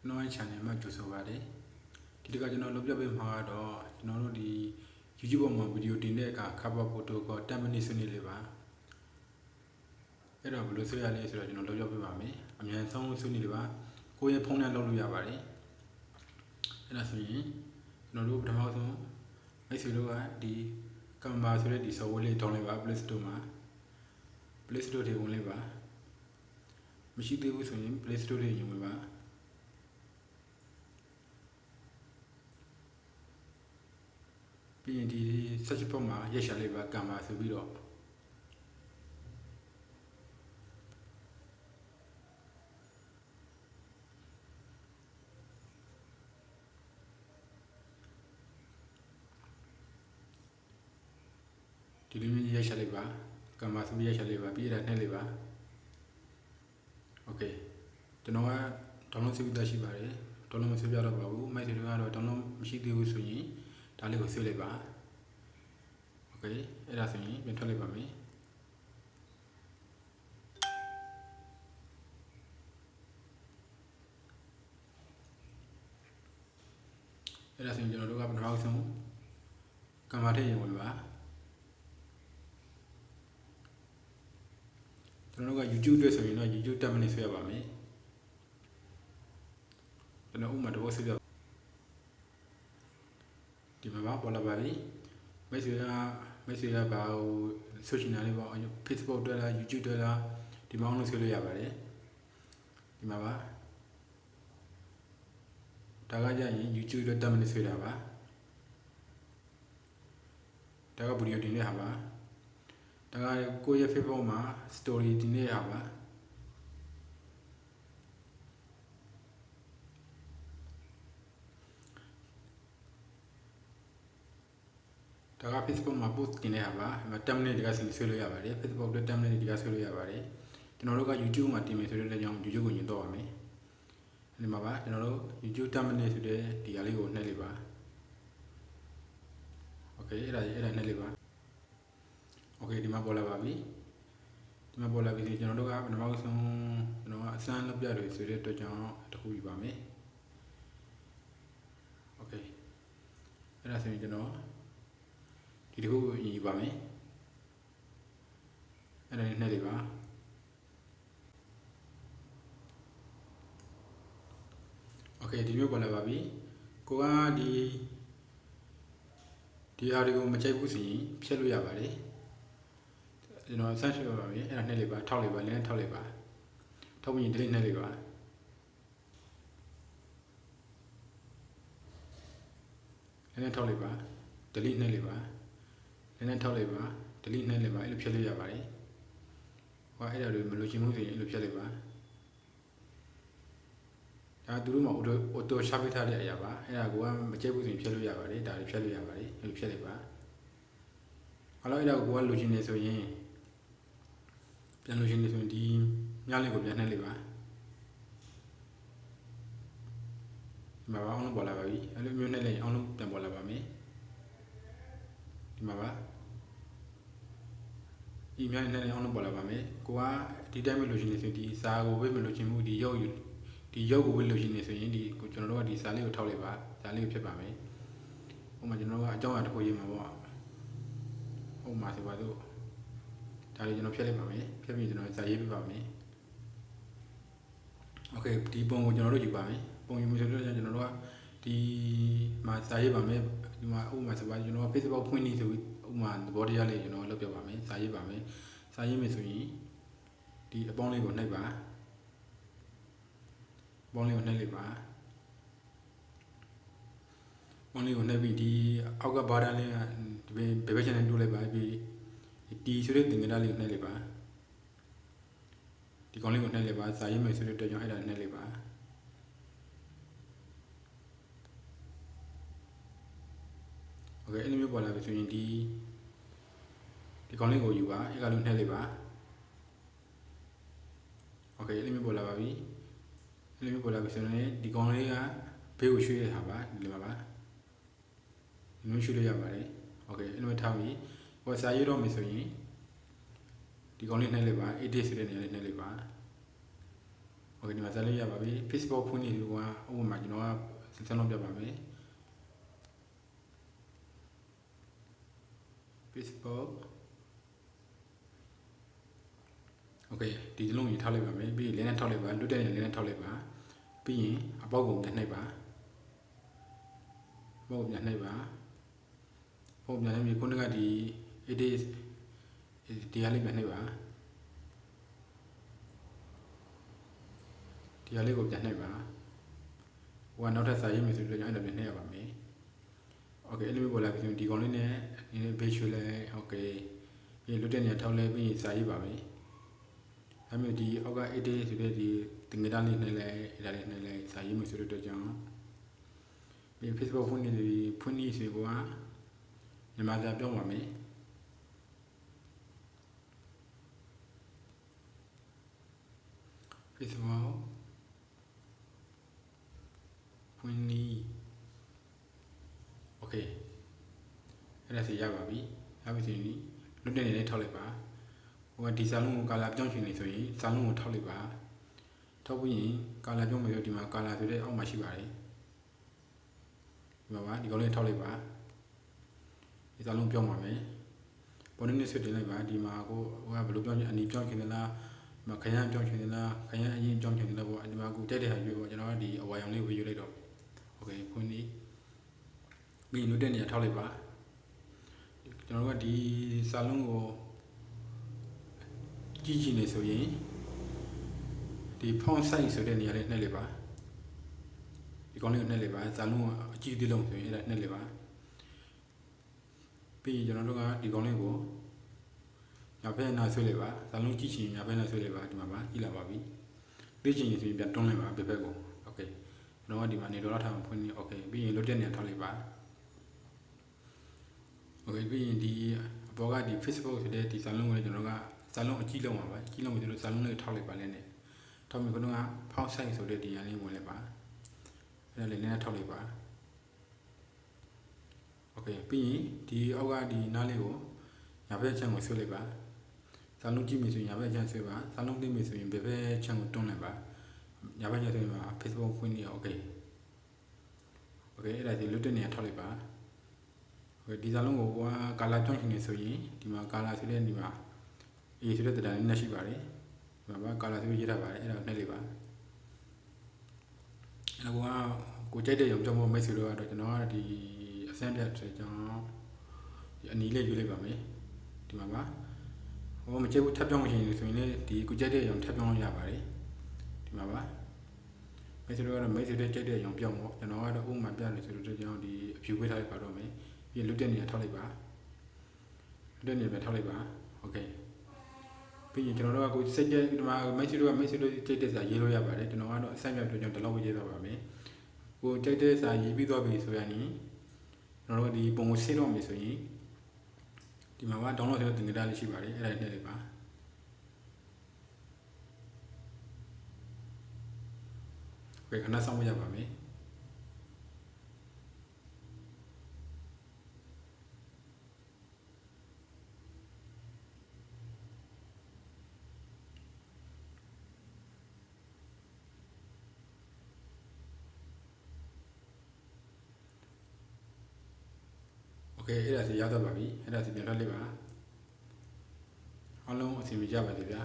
ကျွန်တော်ရဲ့ channel မှာကြိုဆိုပါတယ်ဒီတစ်ခါကျွန်တော်လုပ်ပြပေးမှာကတော့ကျွန်တော်တို့ဒီ YouTube ပေါ်မှာဗီဒီယိုတင်တဲ့အခါ cover photo က10 minutes ဆွနေလေးပါအဲ့တော့ဘယ်လိုဆွဲရလဲဆိုတော့ကျွန်တော်လုပ်ပြပေးပါမယ်အမြန်ဆုံးဆွနေလေးပါကိုယ့်ရဲ့ဖုန်းနဲ့လုပ်လို့ရပါတယ်အဲ့ဒါဆိုရင်ကျွန်တော်တို့ပထမဆုံးမိတ်ဆွေတို့ကဒီ Canva ဆိုတဲ့ဒီ software လေး download ပါ Play Store မှာ Play Store တွေဝင်လိုက်ပါမရှိသေးဘူးဆိုရင် Play Store တွေယူဝင်ပါ ပြီးရင်ဒီ search box မှာရက်ရှာလိုက်ပါ Canva ဆိုပြီးတော့ဒီလိုမျိုးရက်ရှာလိုက်ပါ Canva ဆိုပြီးရက်ရှာလိုက်ပါပြီးရတဲ့နှိပ်လိုက်ပါ Okay ကျွန်တော်က download လုပ်ပြီးသားရှိပါတယ် download မဆွဲပြတော့ပါဘူးမိုက်တွေကတော့ download မရှိသေးဘူးဆိုရင် ဒါလေးကိုဆွဲလိုက်ပါ Okay အဲ့ဒါဆိုရင်ပြန်ထွက်လိုက်ပါမယ်အဲ့ဒါဆိုရင်ကျွန်တော်တို့ကပထမဆုံးကံပါထည့်ရင်ဝင်ပါကျွန်တော်တို့က YouTube အတွက်ဆိုရင်တော့ YouTube 10 minutes ဆွဲရပါမယ်ကျွန်တော်ဥပမာတစ်ပုတ်ဆွဲပြဒီမှာ ပါပေါ်လာပါပြီမိတ်ဆွေကမိတ်ဆွေကဘာဟို social media လေးပေါ့ Facebook အတွက်လား YouTube အတွက်လားဒီမှာအောင်လို့ဆွဲလို့ရပါတယ်ဒီမှာပါဒါကကြရင် YouTube အတွက်10 minutes ဆွဲတာပါဒါကဗီဒီယိုတင်တဲ့ဟာပါဒါကကိုယ့်ရဲ့ Facebook မှာ story တင်တဲ့ဟာပါ ဒါက Facebook မှာ post တင်တဲ့ဟာပါအဲ့မှာ10 minutes ဒီကဆင်းဆွဲလို့ရပါတယ် Facebook အတွက်10 minutes ဒီကဆွဲလို့ရပါတယ်ကျွန်တော်တို့က YouTube မှာတင်မယ်ဆိုတဲ့အတွက်ကြောင့် YouTube ကိုညွှန်တော့ပါမယ်ဒီမှာပါကျွန်တော်တို့ YouTube 10 minutes ဆိုတဲ့ဒီဟာလေးကိုနှိပ်လိုက်ပါ Okay အဲ့ဒါအဲ့ဒါနှိပ်လိုက်ပါ Okay ဒီမှာပေါ်လာပါပြီဒီမှာပေါ်လာပြီဆိုကျွန်တော်တို့ကပထမဆုံးကျွန်တော်ကအစမ်းလုပ်ပြတယ်ဆိုတဲ့အတွက်ကြောင့်တခုယူပါမယ် Okay အဲ့ဒါဆိုရင်ကျွန်တော် ဒီတခုကိုယူပါမယ်အဲ့ဒါနဲ့နှိပ်လိုက်ပါ Okay ဒီမျိုးပေါ်လာပါပြီကိုကဒီဒီဟာတွေကိုမကြိုက်ဘူးဆိုရင်ဖြတ်လို့ရပါတယ်ကျွန်တော်ဆန်းရှင်းပါပါမယ်အဲ့ဒါနှိပ်လိုက်ပါထောက်လိုက်ပါလည်းထောက်လိုက်ပါထောက်ပြီးရင် delete နှိပ်လိုက်ပါလည်းထောက်လိုက်ပါ delete နှိပ်လိုက်ပါ လည်းထောက်လိုက်ပါ delete နှိပ်လိုက်ပါအဲ့လိုဖြတ်လို့ရပါတယ်ဟောအဲ့ဒါတွေမလိုချင်ဘူးဆိုရင်အဲ့လိုဖြတ်လိုက်ပါဒါသူတို့မှာ auto auto ရှာပေးထားတဲ့အရာပါအဲ့ဒါကိုကမကြိုက်ဘူးဆိုရင်ဖြတ်လို့ရပါတယ်ဒါတွေဖြတ်လို့ရပါတယ်အဲ့လိုဖြတ်လိုက်ပါဟောလို့အဲ့ဒါကိုကလိုချင်နေဆိုရင်ပြန်လို့ရှိနေဆိုရင်ဒီညလေးကိုပြန်နှိပ်လိုက်ပါဒီမှာပါအောင်လို့ပေါ်လာပါပြီအဲ့လိုမျိုးနှိပ်လိုက်ရင်အောင်လို့ပြန်ပေါ်လာပါမယ်ဒီမှာပါ ဒီမြိုင်းနှိပ်လိုက်အောင်လို့ပေါ်လာပါမယ်ကိုကဒီတိုင်းပဲလိုချင်နေဆိုရင်ဒီစာကိုပဲမလိုချင်ဘူးဒီရုပ်ယူဒီရုပ်ကိုပဲလိုချင်နေဆိုရင်ဒီကိုကျွန်တော်တို့ကဒီစာလေးကိုထောက်လိုက်ပါစာလေးကိုဖြစ်ပါမယ်ဥပမာကျွန်တော်တို့ကအကြောင်းအရာတစ်ခုရေးမှာပေါ့ဥပမာဆိုပါစို့ဒါလေးကျွန်တော်ဖြတ်လိုက်ပါမယ်ဖြတ်ပြီးကျွန်တော်စာရေးပြပါမယ်โอเคဒီပုံကိုကျွန်တော်တို့ယူပါမယ်ပုံယူမယ်ဆိုတော့ကျွန်တော်တို့ကဒီမှာစာရေးပါမယ်ဒီမှာဥပမာဆိုပါကျွန်တော်က Facebook ဖွင့်နေဆိုပြီး ဥပမာသဘောတရားလေးကျွန်တော်လုပ်ပြပါမယ်စာရေးပါမယ်စာရေးမယ်ဆိုရင်ဒီအပေါင်းလေးကိုနှိပ်ပါပေါင်းလေးကိုနှိပ်လိုက်ပါပေါင်းလေးကိုနှိပ်ပြီးဒီအောက်ကဘားတန်းလေးကဒီဘယ်ဘက်ချန်နဲ့တိုးလိုက်ပါပြီးဒီဆိုတဲ့သင်္ကေတလေးကိုနှိပ်လိုက်ပါဒီကောင်လေးကိုနှိပ်လိုက်ပါစာရေးမယ်ဆိုတဲ့အတွက်ကြောင့်အဲ့ဒါနှိပ်လိုက်ပါ โอเคအဲ့လိုမျိုးပေါ်လာပြီဆိုရင်ဒီဒီကောင်လေးကိုယူပါအဲ့ကလေးနှိပ်လိုက်ပါโอเคအဲ့လိုမျိုးပေါ်လာပါပြီအဲ့လိုမျိုးပေါ်လာပြီဆိုရင်ဒီကောင်လေးကဘေးကိုရွှေ့ရတာပါဒီလိုပါပါဒီလိုရွှေ့လို့ရပါတယ်โอเคအဲ့လိုထားပြီးဟိုစာရေးတော့မယ်ဆိုရင်ဒီကောင်လေးနှိပ်လိုက်ပါ edit ဆိုတဲ့နေရာလေးနှိပ်လိုက်ပါ โอเคဒီမှာဇာတ်လေးရပါပြီ Facebook ဖွင့်နေလို့ကဥပမာကျွန်တော်ကစစလုံးပြပါမယ် Facebook okay ဒီလုံးကြီးထားလိုက်ပါမယ်ပြီးရင်လင်းနဲ့ထောက်လိုက်ပါလွတ်တဲ့လင်းနဲ့ထောက်လိုက်ပါပြီးရင်အပေါက်ကုန်ပြန်နှိပ်ပါပေါက်ပြန်နှိပ်ပါပေါက်ပြန်နှိပ်ပြီးခုနကဒီ80ဒီဟာလေးပြန်နှိပ်ပါဒီဟာလေးကိုပြန်နှိပ်ပါဟိုကနောက်ထပ်စာရေးမယ်ဆိုပြီးတော့အဲ့ဒါပြန်နှိပ်ရပါမယ် โอเคအဲ့လိုမျိုးပေါ်လာပြီးဒီကောင်လေးနဲ့ဒီနေ့ page ရွှေလဲโอเคပြီးလွတ်တဲ့နေထောက်လဲပြီးရင်စာရေးပါမယ်အဲမျိုးဒီအောက်က edit ဆိုတဲ့ဒီတင်ငတာလေးနဲ့လဲအဲ့ဒါလေးနဲ့လဲစာရေးမယ်ဆိုတော့ကြောင့်ပြီး Facebook ဖွင့်နေဒီဖွင့်နေစီကမြန်မာစာပြောပါမယ် Facebook ဖွ အဲ့ဒါစီရပါပြီရပြီဆိုရင်လွတ်တဲ့နေနဲ့ထောက်လိုက်ပါဟိုကဒီစာလုံးကိုကာလာပြောင်းရှင်နေဆိုရင်စာလုံးကိုထောက်လိုက်ပါထောက်ပြီးရင်ကာလာပြောင်းမယ်ဆိုဒီမှာကာလာဆိုတဲ့အောက်မှာရှိပါတယ်ဒီမှာပါဒီကောင်လေးထောက်လိုက်ပါဒီစာလုံးပြောင်းပါမယ်ပေါ်နေနေဆွတင်လိုက်ပါဒီမှာကိုဟိုကဘယ်လိုပြောင်းချင်အနီပြောင်းချင်သလားမခရမ်းပြောင်းချင်သလားခရမ်းအရင်ပြောင်းချင်သလားပေါ့ဒီမှာကိုတက်တဲ့ဟာရွေးပေါ့ကျွန်တော်ကဒီအဝါရောင်လေးကိုရွေးလိုက်တော့โอเคဖွင့်ဒီပြီးလွတ်တဲ့နေရာထောက်လိုက်ပါ ကျွန်တော်တို့ကဒီစာလုံးကိုကြည့်ကြည့်နေဆိုရင်ဒီ font size ဆိုတဲ့နေရာလေးနှိပ်လိုက်ပါဒီကောင်းလေးကိုနှိပ်လိုက်ပါစာလုံးကအကြည့်သေးလုံးဆိုရင်အဲ့ဒါနှိပ်လိုက်ပါပြီးရင်ကျွန်တော်တို့ကဒီကောင်းလေးကိုညာဘက်နာဆွဲလိုက်ပါစာလုံးကြည့်ချင်ညာဘက်နာဆွဲလိုက်ပါဒီမှာပါကြည့်လာပါပြီသိချင်ရင်ဆိုရင်ပြန်တွန်းလိုက်ပါဘယ်ဘက်ကိုโอเคကျွန်တော်ကဒီမှာနေဒေါ်လာထားမှာဖွင့်နေโอเคပြီးရင်လွတ်တဲ့နေရာထောက်လိုက်ပါ Okay ပြီးရင်ဒီအပေါ်ကဒီ Facebook ဆိုတဲ့ဒီဇာလုံးကိုလည်းကျွန်တော်ကဇာလုံးအကြီးလုံးပါပဲအကြီးလုံးကိုကျွန်တော်ဇာလုံးလေးထောက်လိုက်ပါလဲနဲ့ထောက်ပြီးကျွန်တော်ကဖောက်ဆိုင်ဆိုတဲ့ဒီရန်လေးဝင်လိုက်ပါအဲ့ဒါလေးလည်းထောက်လိုက်ပါ Okay ပြီးရင်ဒီအောက်ကဒီနားလေးကိုညာဘက်ချမ်းကိုဆွဲလိုက်ပါဇာလုံးကြည့်မယ်ဆိုရင်ညာဘက်ချမ်းဆွဲပါဇာလုံးသိမယ်ဆိုရင်ဘယ်ဘက်ချမ်းကိုတွန်းလိုက်ပါညာဘက်ချမ်းဆွဲပါ Facebook ဖွင့်နေရ Okay Okay အဲ့ဒါဒီလွတ်တဲ့နေရာထောက်လိုက်ပါ ဒီစာလုံးကိုကကာလာကြောင်းရှင်နေဆိုရင်ဒီမှာကာလာဆိုတဲ့ဒီမှာ A ဆိုတဲ့တံလေးနဲ့ရှိပါတယ်ဒီမှာပါကာလာဆိုရေးထားပါတယ်အဲ့ဒါနှိပ်လိုက်ပါအဲ့တော့ကိုကြိုက်တဲ့ရုံကြောင့်မိတ်ဆွေတို့ကတော့ကျွန်တော်ကဒီအစမ်းပြတ်တဲ့ကြောင့်ဒီအနီးလေးယူလိုက်ပါမယ်ဒီမှာပါဟိုမကြိုက်ဘူးထပ်ပြောင်းရှင်ဆိုရင်လည်းဒီကိုကြိုက်တဲ့ရုံထပ်ပြောင်းလို့ရပါတယ်ဒီမှာပါမိတ်ဆွေတို့ကတော့မိတ်ဆွေတွေကြိုက်တဲ့ရုံပြောင်းပေါ့ကျွန်တော်ကတော့ဥပမာပြနေဆိုတော့ကြောင့်ဒီအဖြူခွေးထားလိုက်ပါတော့မယ် ပြီးလွတ်တဲ့နေရာထောက်လိုက်ပါလွတ်တဲ့နေရာပဲထောက်လိုက်ပါโอเค ပြီးရင်ကျွန်တော်တို့ကကိုစိတ်ကြဒီမှာမိတ်ဆွေတို့ကမိတ်ဆွေတို့ကြိတ်တဲ့စာရေးလို့ရပါတယ်ကျွန်တော်ကတော့အဆိုင်ပြပြောကြောင့်ဒီလောက်ပဲရေးသွားပါမယ်ကိုကြိတ်တဲ့စာရေးပြီးသွားပြီဆိုရင်ကျွန်တော်တို့ဒီပုံကိုဆင်းတော့မယ်ဆိုရင်ဒီမှာက download ဆိုတဲ့သင်္ကေတလေးရှိပါတယ်အဲ့ဒါနဲ့လေးပါဘယ်ခဏဆောင်မရပါမယ် ကဲအဲ့ဒါစီရတော့ပါပြီအဲ့ဒါစီပြန်ထွက်လိုက်ပါအားလုံးအစီအမကြပါစေဗျာ